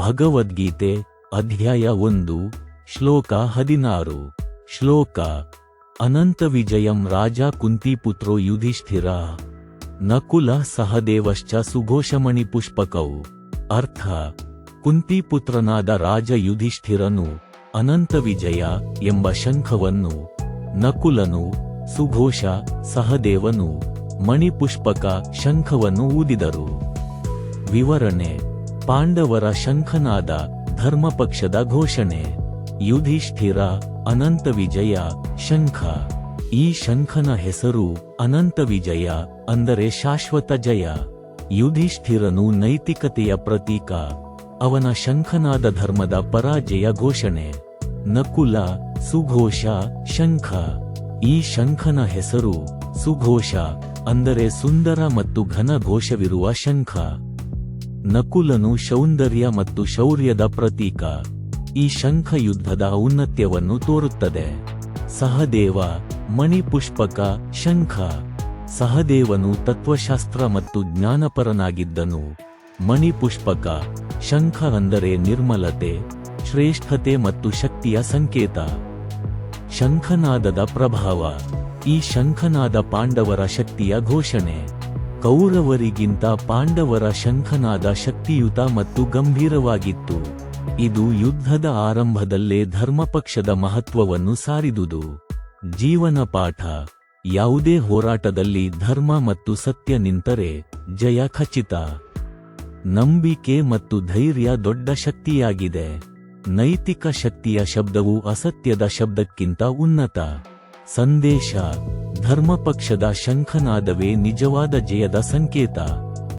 ಭಗವದ್ಗೀತೆ ಅಧ್ಯಾಯ ಒಂದು, ಶ್ಲೋಕ ಹದಿನಾರು. ಶ್ಲೋಕ, ಅನಂತ ವಿಜಯಂ ರಾಜ ಕುಂತಿಪುತ್ರೋ ಯುಧಿಷ್ಠಿರ. ನಕುಲ ಸಹದೇವಶ್ಚ ಸುಘೋಷಮಣಿ ಪುಷ್ಪಕೌ. ಅರ್ಥ ಕುಂತಿಪುತ್ರನಾದ ರಾಜ ಯುಧಿಷ್ಠಿರನು ಅನಂತ ವಿಜಯ ಎಂಬ ಶಂಖವನ್ನು, ನಕುಲನು ಸುಘೋಷ ಸಹದೇವನು ಮಣಿಪುಷ್ಪಕ ಶಂಖವನ್ನು ಊದಿದರು. ವಿವರಣೆ ಪಾಂಡವರ ಶಂಖನಾದ ಧರ್ಮಪಕ್ಷದ ಘೋಷಣೆ. ಯುಧಿಷ್ಠಿರ, ಅನಂತ ವಿಜಯ, ಶಂಖ. ಈ ಶಂಖನ ಹೆಸರು ಅನಂತ ವಿಜಯ ಅಂದರೆ ಶಾಶ್ವತ ಜಯ. ಯುಧಿಷ್ಠಿರನು ನೈತಿಕತೆಯ ಪ್ರತೀಕ. ಅವನ ಶಂಖನಾದ ಧರ್ಮದ ಪರಾಜಯ ಘೋಷಣೆ. ನಕುಲ, ಸುಘೋಷ, ಶಂಖ. ಈ ಶಂಖನ ಹೆಸರು ಸುಘೋಷ ಅಂದರೆ ಸುಂದರ ಮತ್ತು ಘನ ಘೋಷವಿರುವ ಶಂಖ. ನಕುಲನು ಸೌಂದರ್ಯ ಮತ್ತು ಶೌರ್ಯದ ಪ್ರತೀಕ. ಈ ಶಂಖ ಯುದ್ಧದ ಔನ್ನತ್ಯವನ್ನು ತೋರುತ್ತದೆ. ಸಹದೇವ, ಮಣಿಪುಷ್ಪಕ, ಶಂಖ. ಸಹದೇವನು ತತ್ವಶಾಸ್ತ್ರ ಮತ್ತು ಜ್ಞಾನಪರನಾಗಿದ್ದನು. ಮಣಿಪುಷ್ಪಕ, ಶಂಖ ಅಂದರೆ ನಿರ್ಮಲತೆ, ಶ್ರೇಷ್ಠತೆ ಮತ್ತು ಶಕ್ತಿಯ ಸಂಕೇತ. ಶಂಖನಾದದ ಪ್ರಭಾವ. ಈ ಶಂಖನಾದ ಪಾಂಡವರ ಶಕ್ತಿಯ ಘೋಷಣೆ. ಕೌರವರಿಗಿಂತ ಪಾಂಡವರ ಶಂಖನಾದ ಶಕ್ತಿಯುತ ಮತ್ತು ಗಂಭೀರವಾಗಿತ್ತು. ಇದು ಯುದ್ಧದ ಆರಂಭದಲ್ಲೇ ಧರ್ಮಪಕ್ಷದ ಮಹತ್ವವನ್ನು ಸಾರಿದುದು. ಜೀವನ ಪಾಠ. ಯಾವುದೇ ಹೋರಾಟದಲ್ಲಿ ಧರ್ಮ ಮತ್ತು ಸತ್ಯ ನಿಂತರೆ ಜಯ ಖಚಿತ. ನಂಬಿಕೆ ಮತ್ತು ಧೈರ್ಯ ದೊಡ್ಡ ಶಕ್ತಿಯಾಗಿದೆ. ನೈತಿಕ ಶಕ್ತಿಯ ಶಬ್ದವು ಅಸತ್ಯದ ಶಬ್ದಕ್ಕಿಂತ ಉನ್ನತ. ಸಂದೇಶ ಧರ್ಮಪಕ್ಷದ ಶಂಖನಾದವೇ ನಿಜವಾದ ಜಯದ ಸಂಕೇತ.